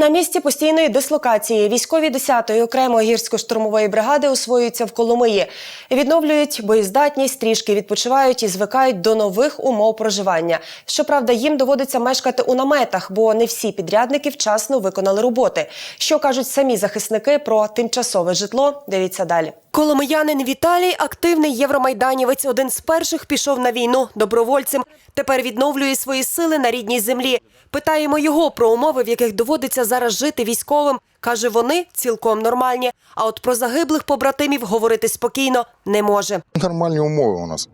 На місці постійної дислокації військові 10-ї окремої гірсько-штурмової бригади освоюються в Коломиї, відновлюють боєздатність, трішки відпочивають і звикають до нових умов проживання. Щоправда, їм доводиться мешкати у наметах, бо не всі підрядники вчасно виконали роботи. Що кажуть самі захисники про тимчасове житло? Дивіться далі. Коломиянин Віталій активний євромайданівець. Один з перших пішов на війну добровольцем. Тепер відновлює свої сили на рідній землі. Питаємо його про умови, в яких доводиться зараз жити військовим. Каже, вони цілком нормальні. А от про загиблих побратимів говорити спокійно не може. Нормальні умови у нас.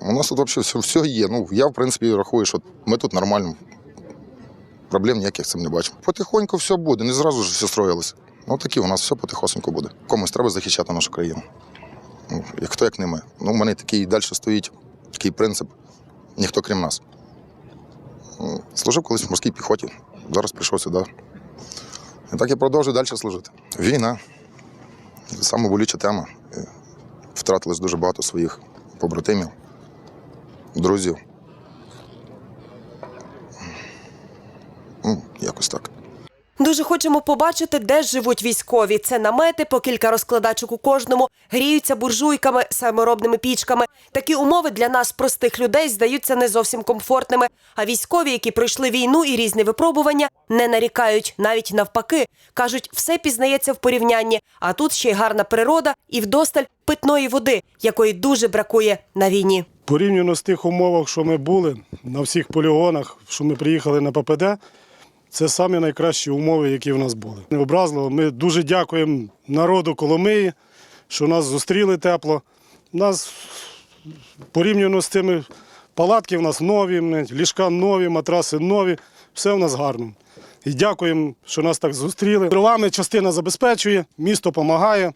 У нас тут взагалі все, все є. Ну, я, в принципі, рахую, що ми тут нормально. Проблем ніяких цим не бачимо. Потихоньку все буде, не зразу ж все строїлося. Ну такі у нас все потихосеньку буде. Комусь треба захищати нашу країну. Ну, як хто, як не ми. Ну, у мене такий далі стоїть такий принцип. Ніхто крім нас. Ну, Служив колись в морській піхоті. Зараз прийшов сюди. І так я продовжую далі служити. Війна. Саме тема. Втратилось дуже багато своїх побратимів, друзів. Ну, якось так. Дуже хочемо побачити, де живуть військові. Це намети, по кілька розкладачок у кожному, гріються буржуйками, саморобними пічками. Такі умови для нас, простих людей, здаються не зовсім комфортними. А військові, які пройшли війну і різні випробування, не нарікають, навіть навпаки. кажуть, все пізнається в порівнянні. А тут ще й гарна природа і вдосталь питної води, якої дуже бракує на війні. Порівняно з тих умовах, що ми були на всіх полігонах, що ми приїхали на ППД, це самі найкращі умови, які в нас були. Необразливо, ми дуже дякуємо народу Коломиї, що нас зустріли тепло. Нас порівняно з тими палатки в нас нові, ліжка нові, матраси нові, все в нас гарно. І дякуємо, що нас так зустріли. Дровами частина забезпечує, місто допомагає,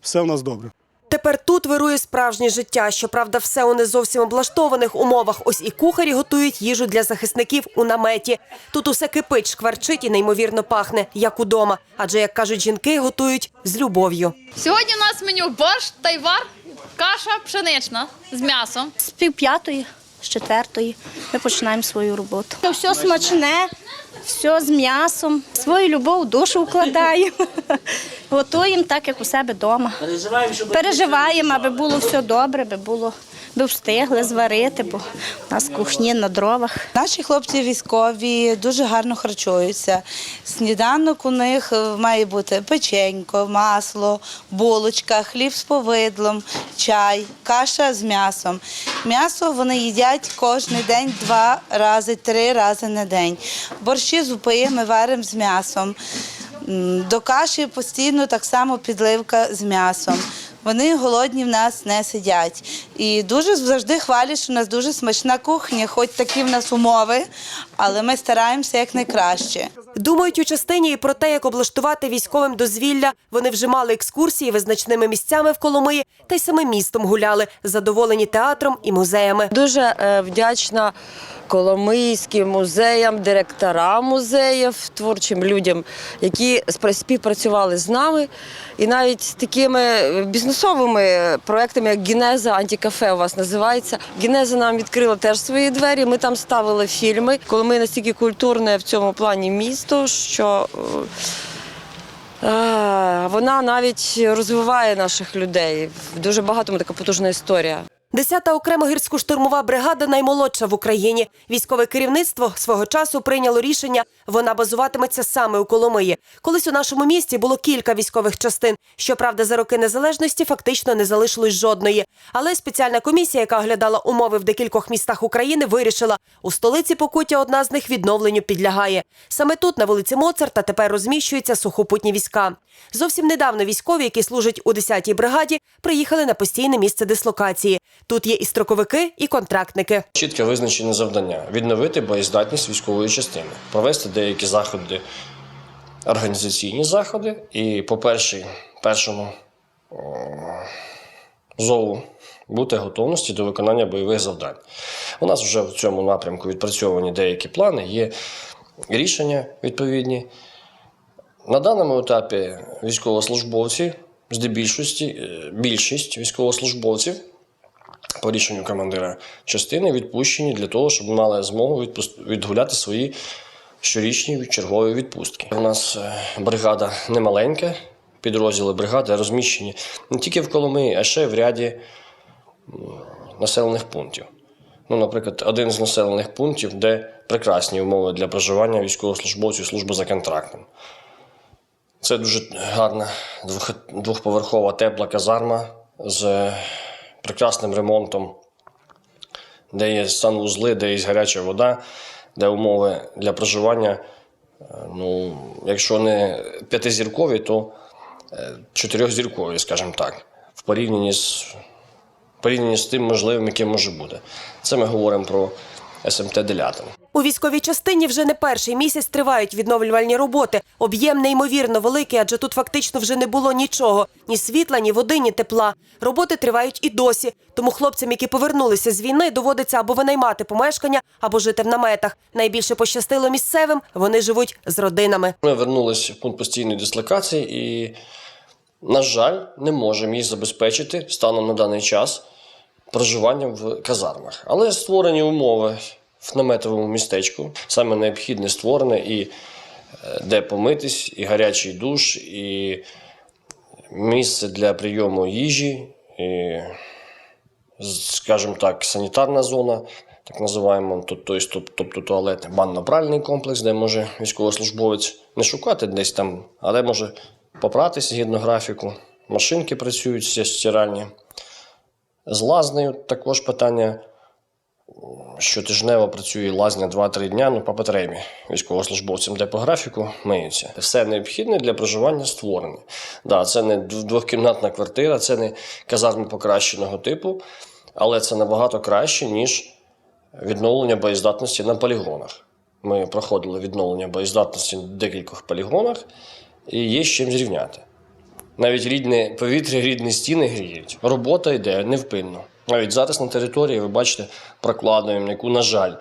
все в нас добре. Тепер тут вирує справжнє життя. Щоправда, все у не зовсім облаштованих умовах. Ось і кухарі готують їжу для захисників у наметі. Тут усе кипить, шкварчить і неймовірно пахне, як удома. Адже, як кажуть жінки, готують з любов'ю. Сьогодні у нас меню борщ, тайвар, каша пшенична з м'ясом. З півп'ятої, з четвертої ми починаємо свою роботу. Все смачне, все з м'ясом, свою любов душу вкладаємо. Готуємо так, як у себе вдома. Переживаємо, аби було все добре, аби було. Би встигли зварити, бо у нас кухні на дровах. Наші хлопці військові дуже гарно харчуються. Сніданок у них е, має бути печенько, масло, булочка, хліб з повидлом, чай, каша з м'ясом. М'ясо вони їдять кожен день два рази, три рази на день. Борщі зупи ми варимо з м'ясом. До каші постійно так само підливка з м'ясом. Вони голодні в нас не сидять. І дуже завжди хвалять, що у нас дуже смачна кухня, хоч такі в нас умови, але ми стараємося якнайкраще. Думають у частині і про те, як облаштувати військовим дозвілля. Вони вже мали екскурсії визначними місцями в Коломиї та й самим містом гуляли, задоволені театром і музеями. Дуже е, вдячна Коломийським музеям, директорам музеїв, творчим людям, які співпрацювали з нами. І навіть з такими е, бізнесовими проектами, як Гінеза Антикафе у вас називається. Гінеза нам відкрила теж свої двері. Ми там ставили фільми. Коломия настільки культурне в цьому плані місто, що. е, е, Вона навіть розвиває наших людей. Дуже багато така потужна історія. Десята окрема гірсько-штурмова бригада наймолодша в Україні. Військове керівництво свого часу прийняло рішення. Вона базуватиметься саме у Коломиї. Колись у нашому місті було кілька військових частин. Щоправда, за роки незалежності фактично не залишилось жодної. Але спеціальна комісія, яка оглядала умови в декількох містах України, вирішила у столиці Покуття одна з них відновленню підлягає. Саме тут, на вулиці Моцарта, тепер розміщуються сухопутні війська. Зовсім недавно військові, які служать у 10-й бригаді, приїхали на постійне місце дислокації. Тут є і строковики, і контрактники. Чітке визначені завдання відновити боєздатність військової частини, провести деякі заходи, організаційні заходи. І по першій, першому зову бути готовності до виконання бойових завдань. У нас вже в цьому напрямку відпрацьовані деякі плани, є рішення відповідні. На даному етапі військовослужбовці, здебільшості, е, більшість військовослужбовців по рішенню командира частини відпущені для того, щоб мали змогу відгуляти свої щорічні чергові відпустки. У нас е, бригада немаленька, підрозділи бригади розміщені не тільки в Коломиї, а ще й в ряді населених пунктів. Ну, наприклад, один з населених пунктів, де прекрасні умови для проживання військовослужбовців служби за контрактом. Це дуже гарна двох- двохповерхова тепла казарма з прекрасним ремонтом, де є санвузли, де є гаряча вода, де умови для проживання, е, ну, якщо не п'ятизіркові, то е, чотирьохзіркові, скажімо так, в порівнянні з, порівнянні з тим можливим, яке може бути. Це ми говоримо про СМТ Делятин. У військовій частині вже не перший місяць тривають відновлювальні роботи. Об'єм неймовірно великий, адже тут фактично вже не було нічого: ні світла, ні води, ні тепла. Роботи тривають і досі. Тому хлопцям, які повернулися з війни, доводиться або винаймати помешкання, або жити в наметах. Найбільше пощастило місцевим. Вони живуть з родинами. Ми вернулися в пункт постійної дислокації і, на жаль, не можемо їх забезпечити станом на даний час проживанням в казармах. Але створені умови в наметовому містечку. Саме необхідне створене і е, де помитись, і гарячий душ, і місце для прийому їжі, і, скажімо так, санітарна зона. Так називаємо, тобто, тобто туалет, банно-пральний комплекс, де може військовослужбовець не шукати десь там, але може попратися згідно графіку. Машинки працюють стиральні. З лазнею також питання. Щотижнево працює лазня 2-3 дня, ну по потребі військовослужбовцям, де по графіку миються. Все необхідне для проживання створене. Да, це не двохкімнатна квартира, це не казарми покращеного типу, але це набагато краще, ніж відновлення боєздатності на полігонах. Ми проходили відновлення боєздатності на декількох полігонах і є з чим зрівняти. Навіть рідне повітря, рідні стіни гріють. Робота йде невпинно. Навіть зараз на території, ви бачите, прокладуємо, яку, на жаль,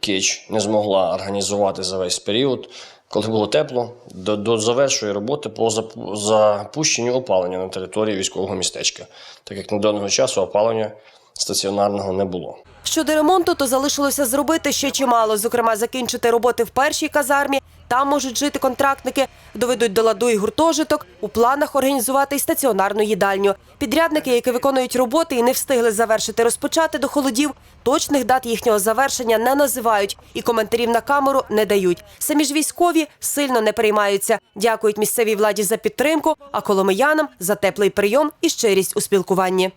Кіч не змогла організувати за весь період, коли було тепло, до, до завершує роботи по запущенню опалення на території військового містечка, так як на даного часу опалення стаціонарного не було. Щодо ремонту, то залишилося зробити ще чимало. Зокрема, закінчити роботи в першій казармі. Там можуть жити контрактники, доведуть до ладу і гуртожиток. У планах організувати й стаціонарну їдальню. Підрядники, які виконують роботи і не встигли завершити розпочати до холодів, точних дат їхнього завершення не називають і коментарів на камеру не дають. Самі ж військові сильно не переймаються. Дякують місцевій владі за підтримку, а коломиянам за теплий прийом і щирість у спілкуванні.